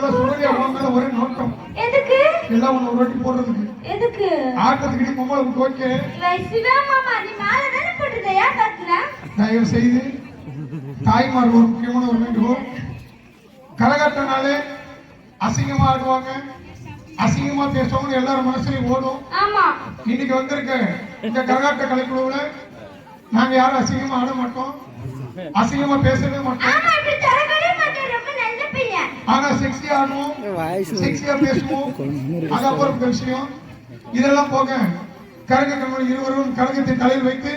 தான் ஒன்று ஒரு வாட்டி போடுறதுக்கு. எதுக்கு? ஆட்டத்துக்கு நீ பொம்பளை விட்டு ஓகே. இவன் சிவா மாமா நீ மேல தானே போட்டுருந்த ஏன் கத்துன தயவு செய்து தாய்மார் ஒரு முக்கியமான ஒரு வேண்டுகோள் கரகாட்டனாலே அசிங்கமா ஆடுவாங்க. அசிங்கமா பேசுவாங்க எல்லாரும் மனசுலயும் ஓடும். இன்னைக்கு வந்திருக்க இந்த கரகாட்ட கலைக்குழுவுல நாங்க யாரும் அசிங்கமா ஆட மாட்டோம். அசிங்கமா பேசவே மாட்டோம். ஆனா செக்ஸியா ஆடுவோம். செக்ஸியா பேசுவோம். அதான் ஒரு விஷயம். இதெல்லாம் போக கரக கண்மணி இருவரும் கரகத்தை தலையில் வைத்து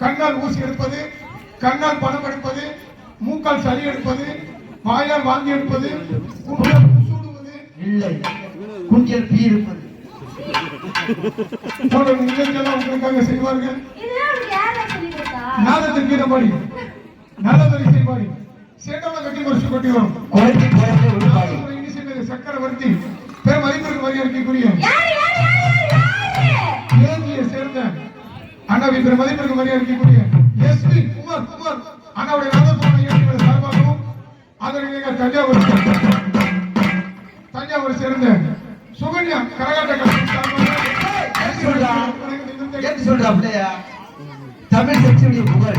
கண்ணால் ஊசி எடுப்பது கண்ணால் பணம் எடுப்பது மூக்கால் சளி எடுப்பது வாயால் வாந்தி எடுப்பது சூடுவது. இல்லை. குஞ்சல் பீ இருப்பது. போன்ற நிகழ்ச்சியெல்லாம் உங்களுக்காக செய்வார்கள். இதெல்லாம் உனக்கு யாரா சொல்லி கொடுத்தா நாதத்தின் சேட்டவன கட்டி முடிச்சு கொட்டி வரும் குறைச்சி குறைச்சி இனிசிட்டது சக்கரவர்த்தி. பெரும் மதிப்பிற்கு மரியாதைக்குரிய யாரு யாரு யாரு யாரு யாரு? ஏஞ்சியை சேர்ந்த அண்ணாவின் பெரும் மதிப்பிற்கு மரியாதைக்குரிய எஸ்பி குமார் குமார். அண்ணாவுடைய இயற்றிய சார்பாகவும் அதற்கு தஞ்சாவூர் தஞ்சாவூர் சேர்ந்த சுகன்யா கரகாட்ட கலை ஏன் சொல்றா தமிழ் செக்ஷனுடைய புகழ்.